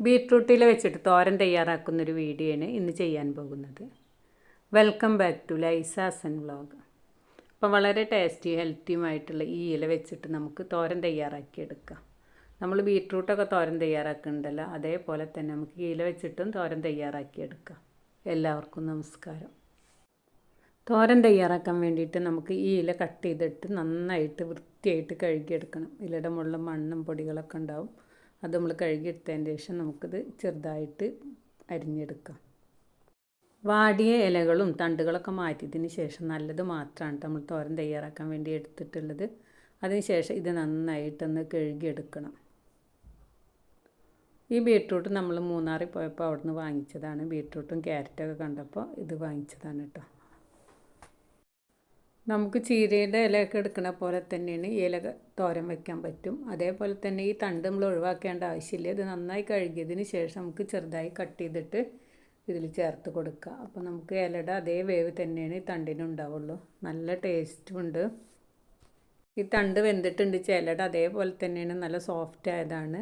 ബീട്രൂട്ടിൽ വെച്ചിട്ട് തോരൻ തയ്യാറാക്കുന്നൊരു വീഡിയോ ആണ് ഇന്ന് ചെയ്യാൻ പോകുന്നത്. വെൽക്കം ബാക്ക് ടു ലൈസാസൻ വ്ളോഗ് അപ്പോൾ വളരെ ടേസ്റ്റി ഹെൽത്തിയുമായിട്ടുള്ള ഈ ഇല വെച്ചിട്ട് നമുക്ക് തോരൻ തയ്യാറാക്കിയെടുക്കാം. നമ്മൾ ബീട്രൂട്ടൊക്കെ തോരൻ തയ്യാറാക്കുന്നുണ്ടല്ലോ അതേപോലെ തന്നെ നമുക്ക് ഇല വെച്ചിട്ടും തോരൻ തയ്യാറാക്കിയെടുക്കാം. എല്ലാവർക്കും നമസ്കാരം. തോരൻ തയ്യാറാക്കാൻ വേണ്ടിയിട്ട് നമുക്ക് ഈ ഇല കട്ട് ചെയ്തിട്ട് നന്നായിട്ട് വൃത്തിയായിട്ട് കഴുകിയെടുക്കണം. ഇലയുടെ മുകളിൽ മണ്ണും പൊടികളൊക്കെ ഉണ്ടാവും. അത് നമ്മൾ കഴുകിയെടുത്തതിന് ശേഷം നമുക്കിത് ചെറുതായിട്ട് അരിഞ്ഞെടുക്കാം. വാടിയ ഇലകളും തണ്ടുകളൊക്കെ മാറ്റിയതിന് ശേഷം നല്ലത് മാത്രമാണ് നമ്മൾ തോരൻ തയ്യാറാക്കാൻ വേണ്ടി എടുത്തിട്ടുള്ളത്. അതിന് ശേഷം ഇത് നന്നായിട്ടൊന്ന് കഴുകിയെടുക്കണം. ഈ ബീട്രൂട്ട് നമ്മൾ മൂന്നാറിൽ പോയപ്പോൾ അവിടെ നിന്ന് വാങ്ങിച്ചതാണ്. ബീട്രൂട്ടും ക്യാരറ്റൊക്കെ കണ്ടപ്പോൾ ഇത് വാങ്ങിച്ചതാണ് കേട്ടോ. നമുക്ക് ചീരയുടെ ഇലയൊക്കെ എടുക്കുന്ന പോലെ തന്നെയാണ് ഈ ഇല തോരൻ വയ്ക്കാൻ പറ്റും. അതേപോലെ തന്നെ ഈ തണ്ട് നമ്മൾ ഒഴിവാക്കേണ്ട ആവശ്യമില്ല. ഇത് നന്നായി കഴുകിയതിന് ശേഷം നമുക്ക് ചെറുതായി കട്ട് ചെയ്തിട്ട് ഇതിൽ ചേർത്ത് കൊടുക്കുക. അപ്പോൾ നമുക്ക് ഇലയുടെ അതേ വേവ് തന്നെയാണ് ഈ തണ്ടിനുണ്ടാവുള്ളൂ നല്ല ടേസ്റ്റും ഉണ്ട്. ഈ തണ്ട് വെന്തിട്ടുണ്ട് ചിലയുടെ അതേപോലെ തന്നെയാണ്. നല്ല സോഫ്റ്റ് ആയതാണ്.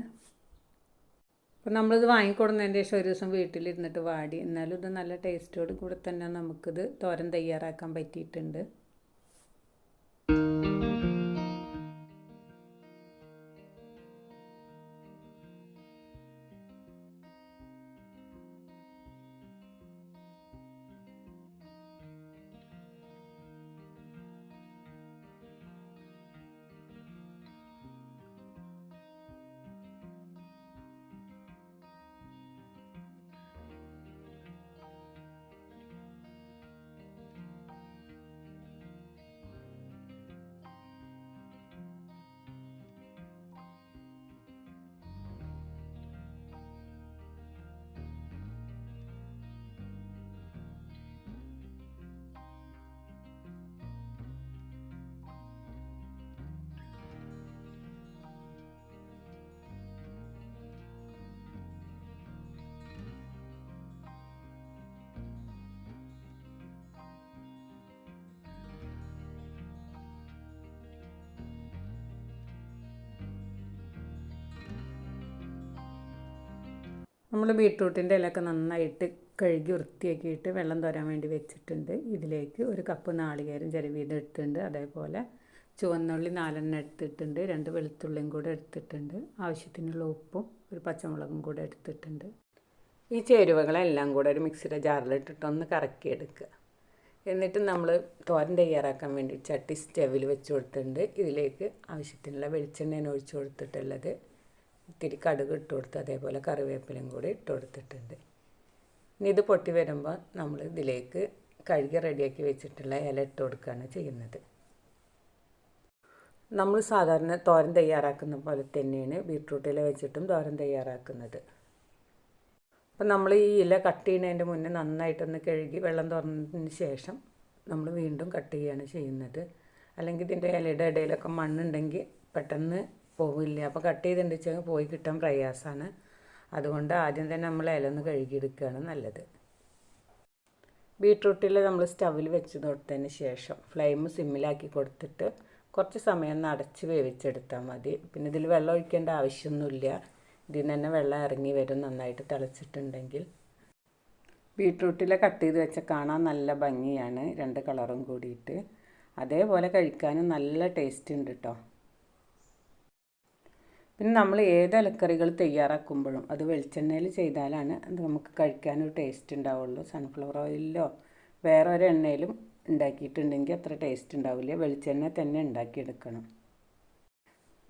അപ്പോൾ നമ്മളിത് വാങ്ങിക്കൊടുന്നതിന്റെ ശേഷം ഒരു ദിവസം വീട്ടിലിരുന്നിട്ട് വാടി. എന്നാലും ഇത് നല്ല ടേസ്റ്റോട് കൂടെ തന്നെ നമുക്കിത് തോരൻ തയ്യാറാക്കാൻ പറ്റിയിട്ടുണ്ട്. Música നമ്മൾ ബീട്രൂട്ടിന്റെ ഇലയൊക്കെ നന്നായിട്ട് കഴുകി വൃത്തിയാക്കിയിട്ട് വെള്ളം തോരാൻ വേണ്ടി വെച്ചിട്ടുണ്ട്. ഇതിലേക്ക് ഒരു കപ്പ് നാളികേരം ചെരുവീത് ഇട്ടിട്ടുണ്ട്. അതേപോലെ ചുവന്നുള്ളി നാലെണ്ണം എടുത്തിട്ടുണ്ട്. രണ്ട് വെളുത്തുള്ളിയും കൂടെ എടുത്തിട്ടുണ്ട്. ആവശ്യത്തിനുള്ള ഉപ്പും ഒരു പച്ചമുളകും കൂടെ എടുത്തിട്ടുണ്ട്. ഈ ചേരുവകളെല്ലാം കൂടെ ഒരു മിക്സിയുടെ ജാറിലിട്ടിട്ട് ഒന്ന് കറക്കിയെടുക്കുക. എന്നിട്ട് നമ്മൾ തോരൻ തയ്യാറാക്കാൻ വേണ്ടി ചട്ടി സ്റ്റവിൽ വെച്ച് കൊടുത്തിട്ടുണ്ട്. ഇതിലേക്ക് ആവശ്യത്തിനുള്ള വെളിച്ചെണ്ണയാണ് ഒഴിച്ചു കൊടുത്തിട്ടുള്ളത്. ഇത്തിരി കടുക് ഇട്ട് കൊടുത്ത് അതേപോലെ കറിവേപ്പിലയും കൂടി ഇട്ട് കൊടുത്തിട്ടുണ്ട്. ഇനി ഇത് പൊട്ടി വരുമ്പോൾ നമ്മൾ ഇതിലേക്ക് കഴുകി റെഡിയാക്കി വെച്ചിട്ടുള്ള ഇല ഇട്ട് കൊടുക്കുകയാണ് ചെയ്യുന്നത്. നമ്മൾ സാധാരണ തോരൻ തയ്യാറാക്കുന്ന പോലെ തന്നെയാണ് ബീട്രൂട്ട് ഇല വെച്ചിട്ടും തോരൻ തയ്യാറാക്കുന്നത്. അപ്പം നമ്മൾ ഈ ഇല കട്ട് ചെയ്യുന്നതിന്റെ മുന്നേ നന്നായിട്ടൊന്ന് കഴുകി വെള്ളം തുറന്നതിന് ശേഷം നമ്മൾ വീണ്ടും കട്ട് ചെയ്യുകയാണ് ചെയ്യുന്നത്. അല്ലെങ്കിൽ ഇതിന്റെ ഇലയുടെ ഇടയിലൊക്കെ മണ്ണുണ്ടെങ്കിൽ പെട്ടെന്ന് പോവില്ല. അപ്പോൾ കട്ട് ചെയ്തിട്ടുണ്ടെങ്കിൽ പോയി കിട്ടാൻ പ്രയാസമാണ് അതുകൊണ്ട് ആദ്യം തന്നെ നമ്മൾ ഇലൊന്ന് കഴുകിയെടുക്കുകയാണ് നല്ലത്. ബീട്രൂട്ടിൽ നമ്മൾ സ്റ്റവിൽ വെച്ച് കൊടുത്തതിന് ശേഷം ഫ്ലെയിം സിമ്മിലാക്കി കൊടുത്തിട്ട് കുറച്ച് സമയം ഒന്ന് അടച്ച് വേവിച്ചെടുത്താൽ മതി. പിന്നെ ഇതിൽ വെള്ളം ഒഴിക്കേണ്ട ആവശ്യമൊന്നുമില്ല. ഇതിൽ നിന്ന് തന്നെ വെള്ളം ഇറങ്ങി വരും നന്നായിട്ട് തിളച്ചിട്ടുണ്ടെങ്കിൽ. ബീട്രൂട്ടിലെ കട്ട് ചെയ്ത് വെച്ച കാണാൻ നല്ല ഭംഗിയാണ് രണ്ട് കളറും കൂടിയിട്ട്. അതേപോലെ കഴിക്കാനും നല്ല ടേസ്റ്റ് ഉണ്ട് കേട്ടോ പിന്നെ നമ്മൾ ഏത് ഇലക്കറികൾ തയ്യാറാക്കുമ്പോഴും അത് വെളിച്ചെണ്ണയിൽ ചെയ്താലാണ് അത് നമുക്ക് കഴിക്കാനൊരു ടേസ്റ്റ് ഉണ്ടാവുള്ളൂ. സൺഫ്ലവർ ഓയിലിലോ വേറെ ഒരു എണ്ണയിലും ഉണ്ടാക്കിയിട്ടുണ്ടെങ്കിൽ അത്ര ടേസ്റ്റ് ഉണ്ടാവില്ല. വെളിച്ചെണ്ണ തന്നെ ഉണ്ടാക്കിയെടുക്കണം.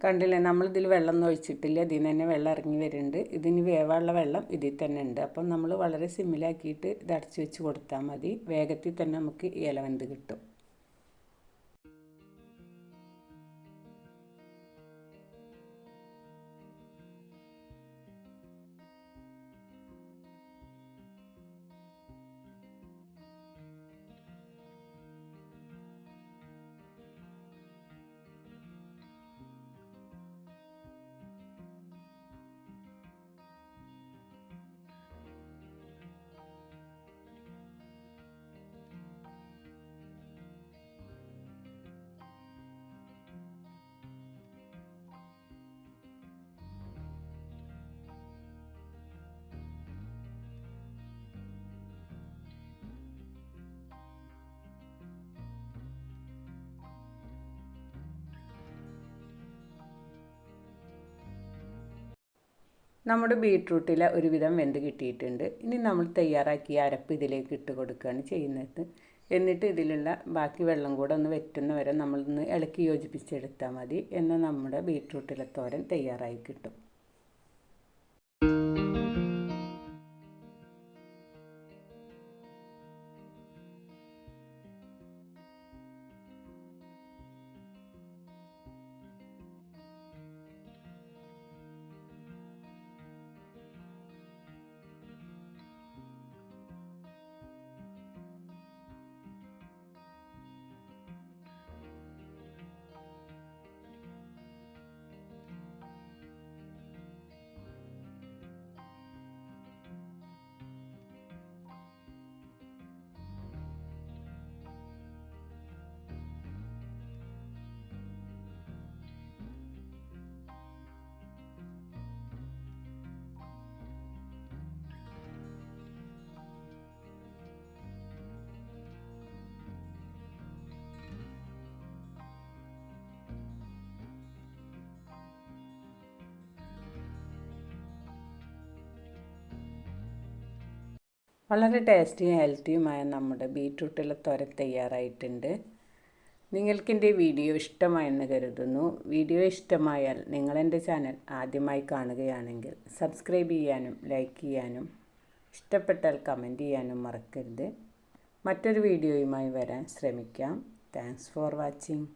കണ്ടില്ലേ നമ്മളിതിൽ വെള്ളം ഒഴിച്ചിട്ടില്ല. ഇതിൽ നിന്ന് തന്നെ വെള്ളം ഇറങ്ങി വരുന്നുണ്ട്. ഇതിന് വേവാനുള്ള വെള്ളം ഇതിൽ തന്നെ ഉണ്ട്. അപ്പം നമ്മൾ വളരെ സിമ്മിലാക്കിയിട്ട് ഇത് അടച്ചു വെച്ച് കൊടുത്താൽ മതി. വേഗത്തിൽ തന്നെ നമുക്ക് വെന്ത് കിട്ടും. നമ്മുടെ ബീട്രൂട്ടിലെ ഒരുവിധം വെന്ത് കിട്ടിയിട്ടുണ്ട്. ഇനി നമ്മൾ തയ്യാറാക്കിയ അരപ്പ് ഇതിലേക്ക് ഇട്ട് കൊടുക്കുകയാണ് ചെയ്യുന്നത്. എന്നിട്ട് ഇതിലുള്ള ബാക്കി വെള്ളം കൂടെ ഒന്ന് വെറ്റുന്ന വരെ നമ്മളൊന്ന് ഇളക്കി യോജിപ്പിച്ചെടുത്താൽ മതി. എന്നാൽ നമ്മുടെ ബീട്രൂട്ടിലെ തോരൻ തയ്യാറായി കിട്ടും. വളരെ ടേസ്റ്റിയും ഹെൽത്തിയുമായ നമ്മുടെ ബീട്രൂട്ടിലെ തുര തയ്യാറായിട്ടുണ്ട്. നിങ്ങൾക്ക് എന്റെ വീഡിയോ ഇഷ്ടമായെന്ന് കരുതുന്നു. വീഡിയോ ഇഷ്ടമായാൽ നിങ്ങളെന്റെ ചാനൽ ആദ്യമായി കാണുകയാണെങ്കിൽ സബ്സ്ക്രൈബ് ചെയ്യാനും ലൈക്ക് ചെയ്യാനും ഇഷ്ടപ്പെട്ടാൽ കമന്റ് ചെയ്യാനും മറക്കരുത്. മറ്റൊരു വീഡിയോയുമായി വരാൻ ശ്രമിക്കാം. Thanks for watching.